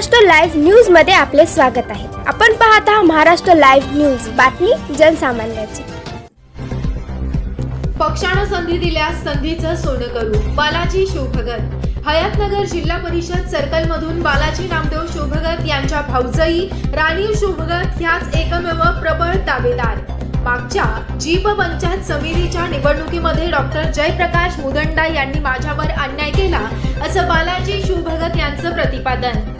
Maharashtra live न्यूजमध्ये आपले स्वागत आहे. आपण पाहत आहात महाराष्ट्र लाईव्ह न्यूज. बातमी जनसामान्याची. पक्षानं संधी दिल्यास संधीचं सोनं करू. बालाजी शोभगत. हयातनगर जिल्हा परिषद सर्कल मधून बालाजी नामदेव शोभगत यांच्या भाऊजई राणीव शोभगत ह्याच एकमेव प्रबळ दावेदार. मागच्या जीप पंचायत समितीच्या निवडणुकीमध्ये डॉक्टर जयप्रकाश मुदंडा यांनी माझ्यावर अन्याय केला असं बालाजी शिवभगत यांचं प्रतिपादन.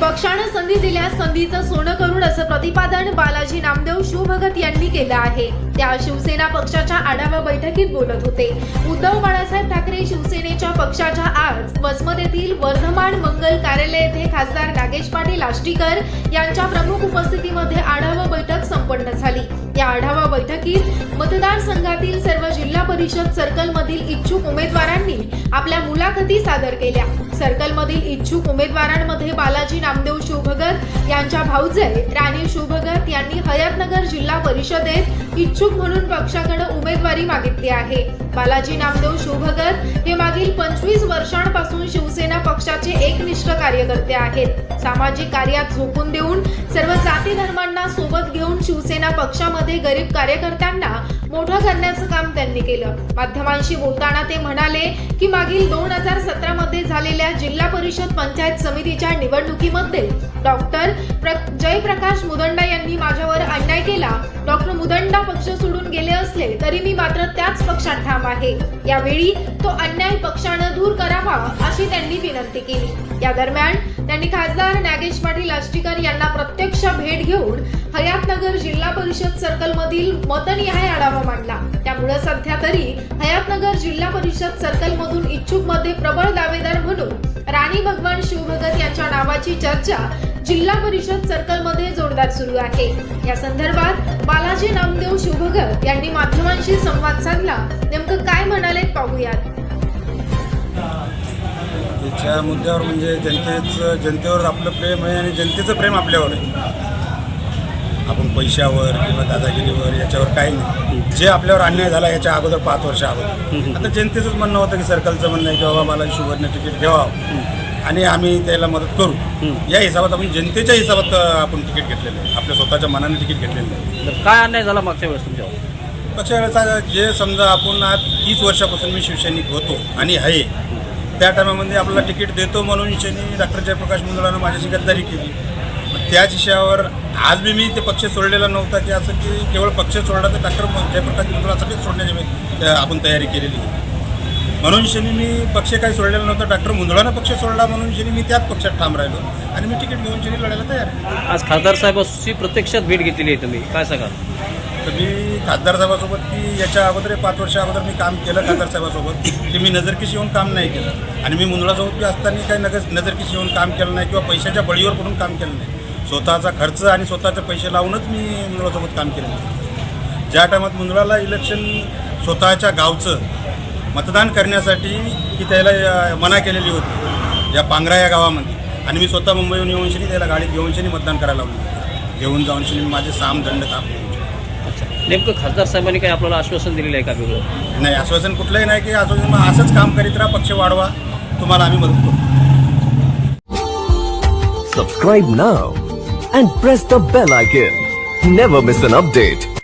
पक्षानं संधी दिल्यास संधीचं सोनं करून असं प्रतिपादन बालाजी नामदेव शिवभगत यांनी केलं आहे. त्या शिवसेना पक्षाच्या आढावा बैठकीत बोलत होते. उद्धव बाळासाहेब ठाकरे शिवसेनेच्या पक्षाच्या आज वसमत येथील वर्धमान मंगल कार्यालय येथे खासदार नागेश पाटील आष्टीकर यांच्या प्रमुख उपस्थितीमध्ये आढावा बैठक संपन्न झाली. या आढावा बैठकीत मतदारसंघातील सर्व जिल्हा परिषद सर्कलमधील इच्छुक उमेदवारांनी आपल्या मुलाखती सादर केल्या. सर्कलमधील इच्छुक उमेदवारांमध्ये बालाजी नामदेव शिवभगत भाऊजे राणी शुभगत यांनी हयातनगर जिल्हा परिषदेत इच्छुक म्हणून पक्षाकडे उमेदवारी मागितली आहे. बालाजी नामदेव शिवभगत हे मागील पंचवीस वर्षांपासून शिवसेना पक्षाचे एकनिष्ठ कार्यकर्ते आहेत. सामाजिक कार्यात झोकून देऊन सर्व जाती धर्मांना सोबत घेऊन शिवसेना पक्षामध्ये गरीब कार्यकर्त्यांना मोठं करण्याचं काम त्यांनी केलं. माध्यमांशी बोलताना ते म्हणाले की मागील दोन हजार सतरा मध्ये झालेल्या जिल्हा परिषद पंचायत समितीच्या निवडणुकीमध्ये डॉक्टर प्र जयप्रकाश मुदंडा यांनी माझ्यावर अन्याय केला. डॉक्टर मुदंडा पक्ष सोडून गेले असले तरी मी मात्र त्याच पक्ष आहे. यावेळी तो अन्याय पक्षानं दूर करावा अशी त्यांनी विनंती केली. या दरम्यान त्यांनी खासदार नागेश पाटील आष्टीकर यांना प्रत्यक्ष भेट घेऊन हयातनगर जिल्हा परिषद सर्कल मधील मतनिहाय आढावा मांडला. त्यामुळे सध्या तरी हयातनगर जिल्हा परिषद सर्कल मधून इच्छुकमध्ये प्रबळ दावेदार म्हणून राणी भगवान शिवभगत यांच्या नावाची चर्चा जिल्हा परिषद सर्कलमध्ये जोरदार सुरू आहे. या संदर्भात बालाजी नामदेव शिवभगत यांनी माध्यमांशी संवाद साधला. म्हणालेत पाहूयात. त्याच्या मुद्द्यावर म्हणजे जनतेचं जनतेवर आपलं प्रेम आहे आणि जनतेचं प्रेम आपल्यावर आहे. आपण पैशावर किंवा दादागिरीवर याच्यावर काही नाही. जे आपल्यावर अन्याय झाला याच्या अगोदर पाच वर्ष अगोदर. आता जनतेचंच म्हणणं होतं की सर्कलचं म्हणणं आहे की बाबा मला शुभरनं तिकीट घ्यावं आणि आम्ही त्याला मदत करू. या हिसाबात आपण जनतेच्या हिसाबात अं, आपण तिकीट घेतलेलं आहे. आपल्या स्वतःच्या मनाने तिकीट घेतलेलं आहे. तर काय अन्याय झाला मागच्या वेळेस तुमच्यावर? पक्षाचा जे समजा आपण आज तीस वर्षापासून मी शिवसैनिक होतो आणि आहे त्या टायमामध्ये आपल्याला तिकीट देतो म्हणून शनी डॉक्टर जयप्रकाश मुंदळानं माझ्याशी गद्दारी केली. त्याच विषयावर आज बी मी ते पक्ष सोडलेला नव्हता की असं की केवळ पक्ष सोडला तर डॉक्टर जयप्रकाश मुंदळासाठीच सोडण्याची मी- आपण तयारी केलेली म्हणून शनी मी पक्ष काही सोडलेला नव्हता डॉक्टर मुंदळानं पक्ष सोडला म्हणून शनी मी त्याच पक्षात ठाम राहिलो आणि मी तिकीट घेऊन शनी लढायला तयार आज खासदार साहेबांची प्रत्यक्षात भेट घेतलेली आहे तुम्ही काय सांगाल? तर मी खासदार साहेबासोबत की याच्या अगोदर पाच वर्षा अगोदर मी काम केलं खासदार साहेबासोबत की मी नजरकीस येऊन काम नाही केलं. आणि मी मुंदळासोबत बी असताना काही नगर नजरकीस येऊन काम केलं नाही किंवा पैशाच्या बळीवर पडून काम केलं नाही. स्वतःचा खर्च आणि स्वतःचे पैसे लावूनच मी मुंदळासोबत काम केलं. ज्या टायमात मुंदळाला इलेक्शन स्वतःच्या गावचं मतदान करण्यासाठी की त्याला मना केलेली होती या पांगरा या गावामध्ये. आणि मी स्वतः मुंबईहून येऊनशनी त्याला गाडीत घेऊनशनी मतदान करायला लावलं. घेऊन जाऊन मी माझे साम दंड थांबले नेमकं खासदार साहेबांनी काही आपल्याला आश्वासन दिलेलं आहे का वेगळं नाही आश्वासन कुठलंही नाही की आश्वासन असंच काम करीत राहा पक्ष वाढवा तुम्हाला आम्ही मदत करू Subscribe now and press the bell icon. Never miss an update.